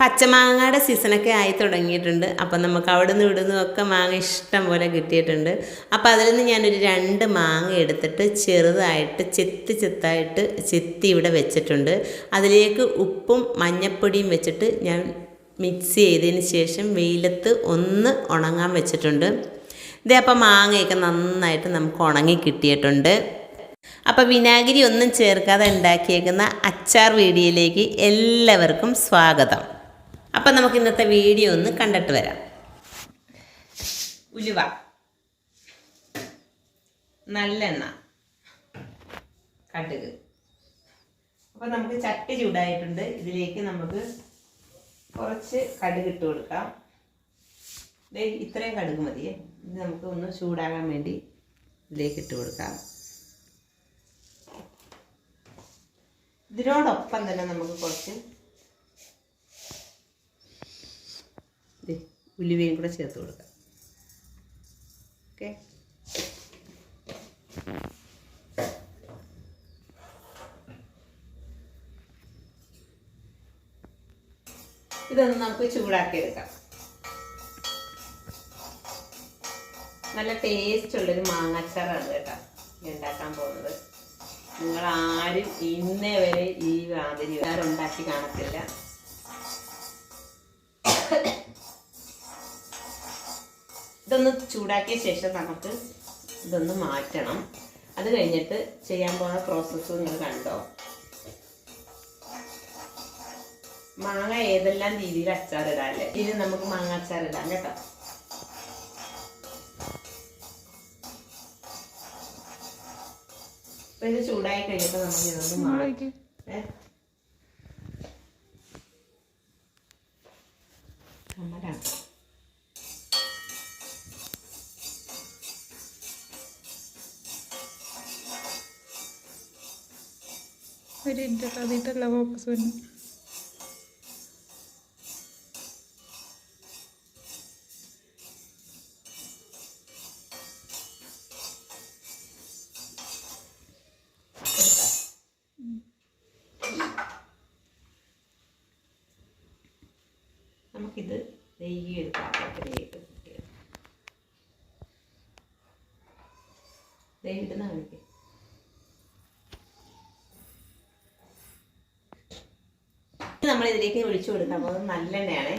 പച്ചമാങ്ങയുടെ സീസണൊക്കെ ആയി തുടങ്ങിയിട്ടുണ്ട്. അപ്പം നമുക്ക് അവിടെ നിന്ന് ഇവിടെ മാങ്ങ ഇഷ്ടം പോലെ കിട്ടിയിട്ടുണ്ട്. അപ്പോൾ അതിൽ നിന്ന് ഞാനൊരു രണ്ട് മാങ്ങ എടുത്തിട്ട് ചെറുതായിട്ട് ചെത്തി ചെത്തായിട്ട് ചെത്തി ഇവിടെ വെച്ചിട്ടുണ്ട്. അതിലേക്ക് ഉപ്പും മഞ്ഞപ്പൊടിയും വെച്ചിട്ട് ഞാൻ മിക്സ് ചെയ്തതിന് ശേഷം വെയിലത്ത് ഒന്ന് ഉണങ്ങാൻ വെച്ചിട്ടുണ്ട്. ഇതേ അപ്പം മാങ്ങയൊക്കെ നന്നായിട്ട് നമുക്ക് ഉണങ്ങി കിട്ടിയിട്ടുണ്ട്. അപ്പോൾ വിനാഗിരി ഒന്നും ചേർക്കാതെ ഉണ്ടാക്കിയേക്കുന്ന അച്ചാർ വീഡിയോയിലേക്ക് എല്ലാവർക്കും സ്വാഗതം. അപ്പം നമുക്ക് ഇന്നത്തെ വീഡിയോ ഒന്ന് കണ്ടിട്ട് വരാം. ഉലുവ. നല്ലെണ്ണ. കടുക്. അപ്പം നമുക്ക് ചട്ടി ചൂടായിട്ടുണ്ട്. ഇതിലേക്ക് നമുക്ക് കുറച്ച് കടുക് ഇട്ട് കൊടുക്കാം. ഇത്രയും കടുക് മതിയേ ഇത് നമുക്ക് ഒന്ന് ചൂടാകാൻ വേണ്ടി ഇതിലേക്ക് ഇട്ട് കൊടുക്കാം. ഇതിനോടൊപ്പം തന്നെ നമുക്ക് കുറച്ച് ഉലുവയും കൂടെ ചേർത്ത് കൊടുക്കാം. ഓക്കെ ഇതൊന്ന് നമുക്ക് ചൂടാക്കി എടുക്കാം നല്ല ടേസ്റ്റ് ഉള്ളൊരു മാങ്ങാച്ചാറാണ് കേട്ടോ ഉണ്ടാക്കാൻ പോകുന്നത്. നിങ്ങൾ ആരും ഇന്നേ വരെ ഈ മാതിരി വേറെ ഉണ്ടാക്കി കാണത്തില്ല. ഇതൊന്ന് ചൂടാക്കിയ ശേഷം നമുക്ക് ഇതൊന്ന് മാറ്റണം. അത് കഴിഞ്ഞിട്ട് ചെയ്യാൻ പോകുന്ന പ്രോസസ്സ് നിങ്ങൾ കണ്ടോ? മാങ്ങ ഏതെല്ലാം രീതിയിൽ അച്ചാറിടാല്ലേ ഇത് നമുക്ക് മാങ്ങ അച്ചാറിടാം കേട്ടോ. അപ്പൊ ഇത് ചൂടായി കഴിഞ്ഞപ്പോ നമുക്ക് ഇതൊന്ന് മാറ്റി ഏ? ഒരു ഇന്റർ അതിട്ടല്ല ഫോക്കസ് വരുന്നു. നമുക്കിത് നെയ്യ് എടുക്കാം നെയ്യ് ഇടുന്ന കാണിക്കും നമ്മൾ ഇതിലേക്ക് ഒഴിച്ചു കൊടുക്കാൻ പോകുന്നത് നല്ലെണ്ണയാണ്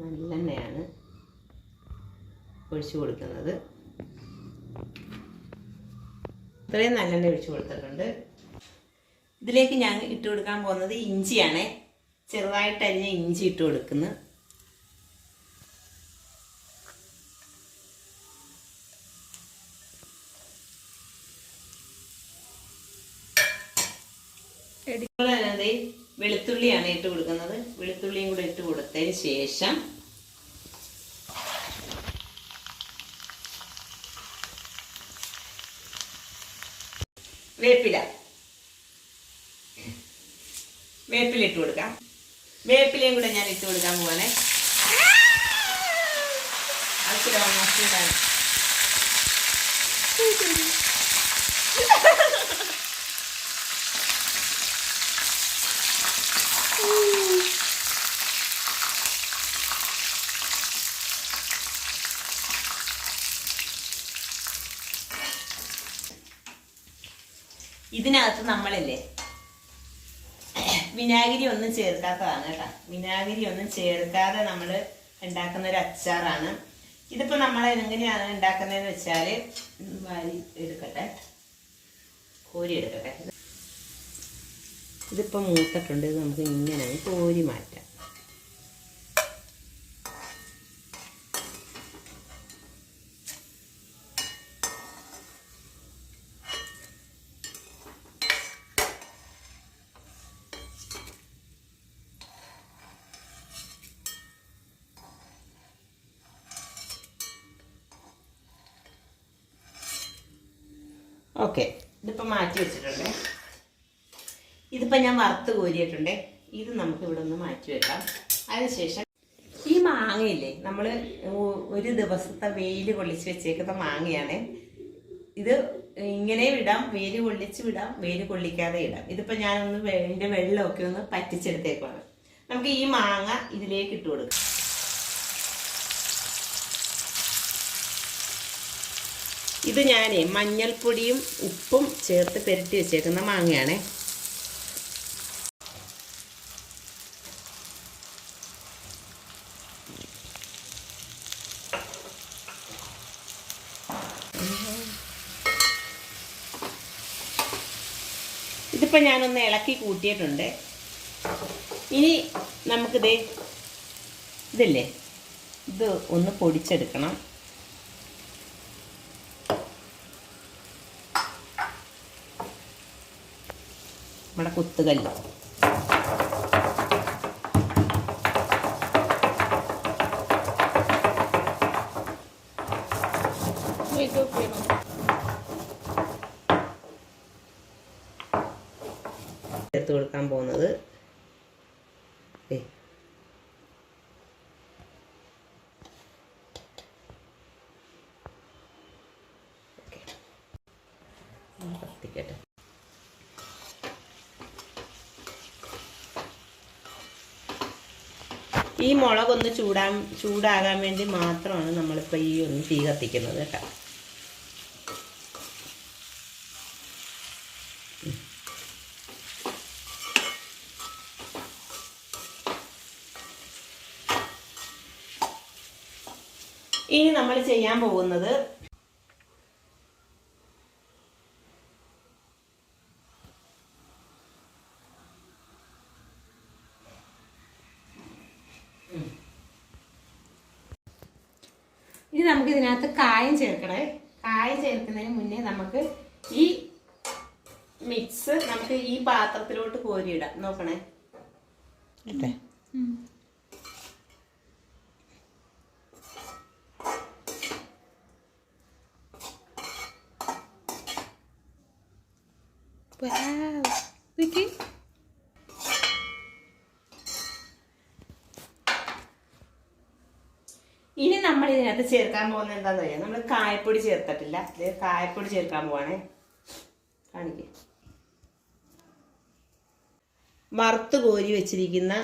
നല്ലെണ്ണയാണ് ഒഴിച്ചു കൊടുക്കുന്നത്. ഇത്രയും നല്ലെണ്ണ ഒഴിച്ചു കൊടുത്തിട്ടുണ്ട്. ഇതിലേക്ക് ഞാൻ ഇട്ട് കൊടുക്കാൻ പോകുന്നത് ഇഞ്ചിയാണ്. ചെറുതായിട്ട് അരിഞ്ഞ ഇഞ്ചി ഇട്ട് കൊടുക്കുന്നു. ദേ വെളുത്തുള്ളിയാണ് ഇട്ട് കൊടുക്കുന്നത്. വെളുത്തുള്ളിയും കൂടെ ഇട്ട് കൊടുത്തതിന് ശേഷം വേപ്പില. വേപ്പില ഇട്ട് കൊടുക്കാം. വേപ്പിലയും കൂടെ ഞാൻ ഇട്ട് കൊടുക്കാൻ പോവാണേ. ആവശ്യമാണ് മസ്റ്റാണ് ഇതിനകത്ത് നമ്മളല്ലേ? വിനാഗിരി ഒന്നും ചേർക്കാത്തതാണ് കേട്ടോ. വിനാഗിരി ഒന്നും ചേർക്കാതെ നമ്മൾ ഉണ്ടാക്കുന്ന ഒരു അച്ചാറാണ്. ഇതിപ്പോൾ നമ്മൾ എങ്ങനെയാണ് ഉണ്ടാക്കുന്നതെന്ന് വെച്ചാൽ വാരി എടുക്കട്ടെ. കോരി എടുക്കട്ടെ. ഇതിപ്പോൾ മൂത്തിട്ടുണ്ട്. നമുക്ക് ഇങ്ങനെ കോരി മാറ്റാം. ഓക്കെ. ഇതിപ്പോൾ മാറ്റി വെച്ചിട്ടുണ്ട്. ഇതിപ്പോൾ ഞാൻ വറുത്ത് കോരിയിട്ടുണ്ട്. ഇത് നമുക്ക് ഇവിടെ ഒന്ന് മാറ്റി വെക്കാം. അതിനുശേഷം ഈ മാങ്ങയില്ലേ നമ്മൾ ഒരു ദിവസത്തെ വെയിൽ കൊള്ളിച്ച് വെച്ചേക്കുന്ന മാങ്ങയാണ്. ഇത് ഇങ്ങനെ വിടാം വേര് കൊള്ളിച്ച് വിടാം വേര് കൊള്ളിക്കാതെ ഇടാം. ഇതിപ്പോൾ ഞാനൊന്ന് ഇതിന്റെ വെള്ളമൊക്കെ ഒന്ന് പറ്റിച്ചെടുത്തേക്കാണ് നമുക്ക് ഈ മാങ്ങ ഇതിലേക്ക് ഇട്ട് കൊടുക്കാം. ഇത് ഞാൻ മഞ്ഞൾപ്പൊടിയും ഉപ്പും ചേർത്ത് പെരട്ടി വെച്ചേക്കുന്ന മാങ്ങയാണ്. ഇതിപ്പോൾ ഞാനൊന്ന് ഇളക്കി കൂട്ടിയിട്ടുണ്ട്. ഇനി നമുക്കിത് ഇതില്ലേ? ഇത് ഒന്ന് പൊടിച്ചെടുക്കണം. നമ്മുടെ കുത്തുകല്ല് ചേർത്ത് കൊടുക്കാൻ പോകുന്നത് ദേ. ഓക്കേ. ഒന്ന് കത്തിക്കട്ടെ ഈ മുളകൊന്ന് ചൂടാൻ ചൂടാകാൻ വേണ്ടി മാത്രമാണ് നമ്മളിപ്പോൾ ഈ ഒന്ന് തീ കത്തിക്കുന്നത് കേട്ടോ. ഇനി നമ്മൾ ചെയ്യാൻ പോകുന്നത് ഇനി നമുക്ക് ഇതിനകത്ത് കായം ചേർക്കണേ കായം ചേർക്കുന്നതിന് മുന്നേ നമുക്ക് ഈ മിക്സ് നമുക്ക് ഈ പാത്രത്തിലോട്ട് കോരിയിടാം നോക്കണേ Wow. Vicky? ഇനി നമ്മൾ ഇതിനകത്ത് ചേർക്കാൻ പോകുന്നത് എന്താണെന്ന് അറിയാം നമ്മൾ കായപ്പൊടി ചേർത്തിട്ടില്ല. ഇത് കായപ്പൊടി ചേർക്കാൻ പോവാണേ. കാണിക്കേ. വറുത്ത് കോരി വെച്ചിരിക്കുന്ന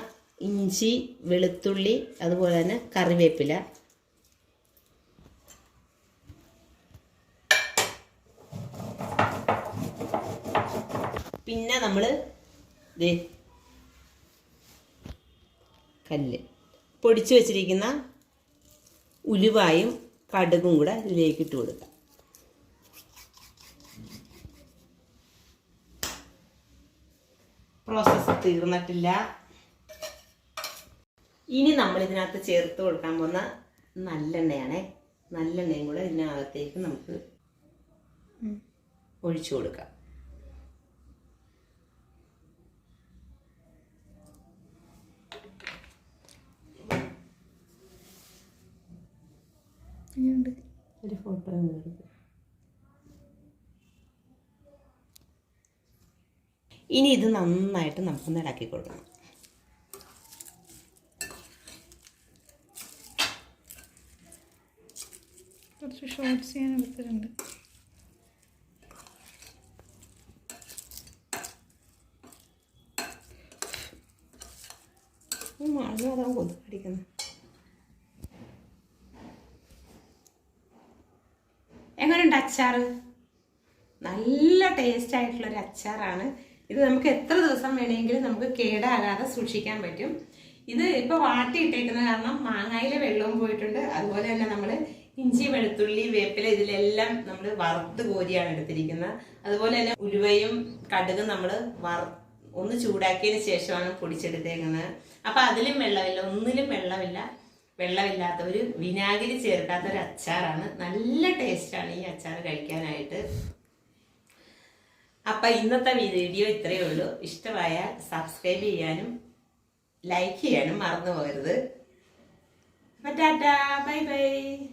ഇഞ്ചി വെളുത്തുള്ളി അതുപോലെ തന്നെ കറിവേപ്പില. പിന്നെ നമ്മൾ കല്ല്. പൊടിച്ചു വെച്ചിരിക്കുന്ന ഉലുവായും കടുകും കൂടെ ഇതിലേക്ക് ഇട്ട് കൊടുക്കാം. പ്രോസസ്സ് തീർന്നിട്ടില്ല. ഇനി നമ്മൾ ഇതിനകത്ത് ചേർത്ത് കൊടുക്കാൻ പോകുന്ന നല്ലെണ്ണയാണേ. നല്ലെണ്ണയും കൂടെ ഇതിനകത്തേക്ക് നമുക്ക് ഒഴിച്ചു കൊടുക്കാം. എങ്ങനെയുണ്ട് ഒരു ഫോട്ടോ ഇനി ഇത് നന്നായിട്ട് നമുക്ക് ഇളക്കി കൊടുക്കണം കുറച്ച് ഷോർട്ട്സ് ഞാൻ എടുത്തിട്ടുണ്ട്. മഴ അതാവും കൊതുക്കടിക്കുന്നത് അച്ചാറ്? നല്ല ടേസ്റ്റ് ആയിട്ടുള്ള ഒരു അച്ചാറാണ്. ഇത് നമുക്ക് എത്ര ദിവസം വേണമെങ്കിലും നമുക്ക് കേടാകാതെ സൂക്ഷിക്കാൻ പറ്റും. ഇത് ഇപ്പൊ വാട്ടിയിട്ടേക്കുന്നത് കാരണം മാങ്ങായിലെ വെള്ളവും പോയിട്ടുണ്ട്. അതുപോലെ തന്നെ നമ്മൾ ഇഞ്ചി വെളുത്തുള്ളി വേപ്പില ഇതിലെല്ലാം നമ്മൾ വറുത്ത് കോരിയാണ് എടുത്തിരിക്കുന്നത്. അതുപോലെ തന്നെ ഉലുവയും കടുകും നമ്മൾ വറ ഒന്ന് ചൂടാക്കിയതിന് ശേഷമാണ് പൊടിച്ചെടുത്തേക്കുന്നത്. അപ്പൊ അതിലും വെള്ളമില്ല ഒന്നിലും വെള്ളമില്ല. വെള്ളമില്ലാത്ത ഒരു വിനാഗിരി ചേർക്കാത്ത ഒരു അച്ചാറാണ്. നല്ല ടേസ്റ്റാണ് ഈ അച്ചാർ കഴിക്കാനായിട്ട്. അപ്പം ഇന്നത്തെ വീഡിയോ ഇത്രയേ ഉള്ളൂ. ഇഷ്ടമായാൽ സബ്സ്ക്രൈബ് ചെയ്യാനും ലൈക്ക് ചെയ്യാനും മറന്നു പോകരുത്. അപ്പം ടാറ്റാ. Bye bye.